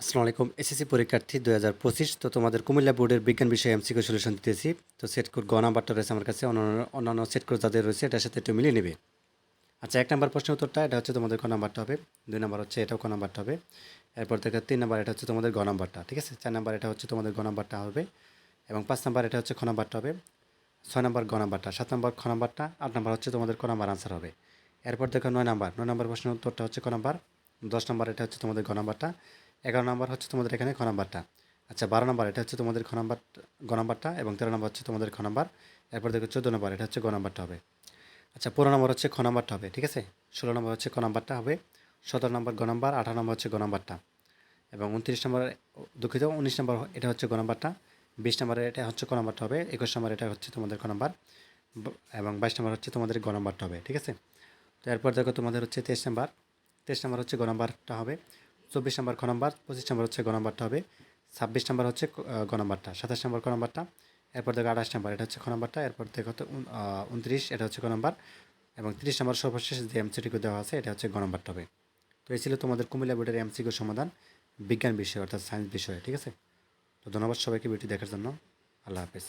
আসসালামু আলাইকুম, এসএসসি পরীক্ষার্থী দু হাজার পঁচিশ। তো তোমাদের কুমিল্লা বোর্ডের বিজ্ঞান বিষয়ে এমসিকিউ সলিউশন দিতেছি। তো সেট কোড গ নাম্বারটা রয়েছে আমার কাছে, অন্যান্য অন্যান্য সেট কোড যাদের রয়েছে, এটার সাথে একটু মিলিয়ে নেবে। আচ্ছা এক নাম্বার প্রশ্ন উত্তরটা, এটা হচ্ছে তোমাদের ক নাম্বারটা হবে। দুই নাম্বার হচ্ছে এটাও ক নাম্বারটা হবে। এরপর থেকে তিন নাম্বার, এটা হচ্ছে তোমাদের গ নাম্বারটা, ঠিক আছে? চার নাম্বার, এটা হচ্ছে তোমাদের গ নাম্বারটা হবে। এবং পাঁচ নাম্বার, এটা হচ্ছে খ নাম্বারটা হবে। ছয় নাম্বার, গ নাম্বারটা, সাত নাম্বার, খ নাম্বারটা, আট নাম্বার হচ্ছে তোমাদের ক নাম্বার আনসার হবে। এরপর দেখো নয় নাম্বার নয় নাম্বার প্রশ্নের উত্তরটা হচ্ছে ক নাম্বার। দশ নাম্বার, এটা হচ্ছে তোমাদের গ নাম্বারটা। এগারো নম্বর হচ্ছে তোমাদের এখানে খ নাম্বারটা। আচ্ছা বারো নম্বর, এটা হচ্ছে তোমাদের খ নাম্বার, গ নাম্বারটা এবং তেরো নম্বর হচ্ছে তোমাদের খ নাম্বার। এরপর দেখো চোদ্দ নম্বর, এটা হচ্ছে গ নাম্বারটা হবে। আচ্ছা পনেরো নম্বর হচ্ছে খ নাম্বারটা হবে, ঠিক আছে? ষোলো নম্বর হচ্ছে ক নাম্বারটা হবে, সতেরো নম্বর গ নাম্বার, আঠারো নম্বর হচ্ছে গ নাম্বারটা। এবং উনত্রিশ নম্বর, দুঃখিত, উনিশ নম্বর এটা হচ্ছে গ নাম্বারটা। বিশ নম্বরে, এটা হচ্ছে ক নাম্বারটা হবে, একুশ নম্বর, এটা হচ্ছে তোমাদের ক নাম্বার। এবং বাইশ নম্বর হচ্ছে তোমাদের গ নাম্বারটা হবে, ঠিক আছে? তো এরপর দেখো তোমাদের হচ্ছে তেইশ নাম্বার তেইশ নাম্বার হচ্ছে গ নাম্বারটা হবে। চব্বিশ নম্বর খ নাম্বার, পঁচিশ নম্বর হচ্ছে গ নাম্বারটা হবে, ছাব্বিশ নম্বর হচ্ছে গ নাম্বারটা, সাতাশ নম্বর ক নাম্বারটা, এরপর দেখো আঠাশ নম্বর, এটা হচ্ছে খ নম্বরটা, এরপর দেখো তো উনত্রিশ, এটা হচ্ছে ক নাম্বার, এবং তিরিশ নম্বর সর্বশেষ যে এমসিটিকে দেওয়া আছে, এটা হচ্ছে গ নাম্বারটা হবে। তো এই ছিল তোমাদের কুমিল্লা বোর্ডের এমসিকিউ সমাধান, বিজ্ঞান বিষয় অর্থাৎ সায়েন্স বিষয়ে, ঠিক আছে? তো ধন্যবাদ সবাইকে ভিডিও দেখার জন্য, আল্লাহ হাফেজ।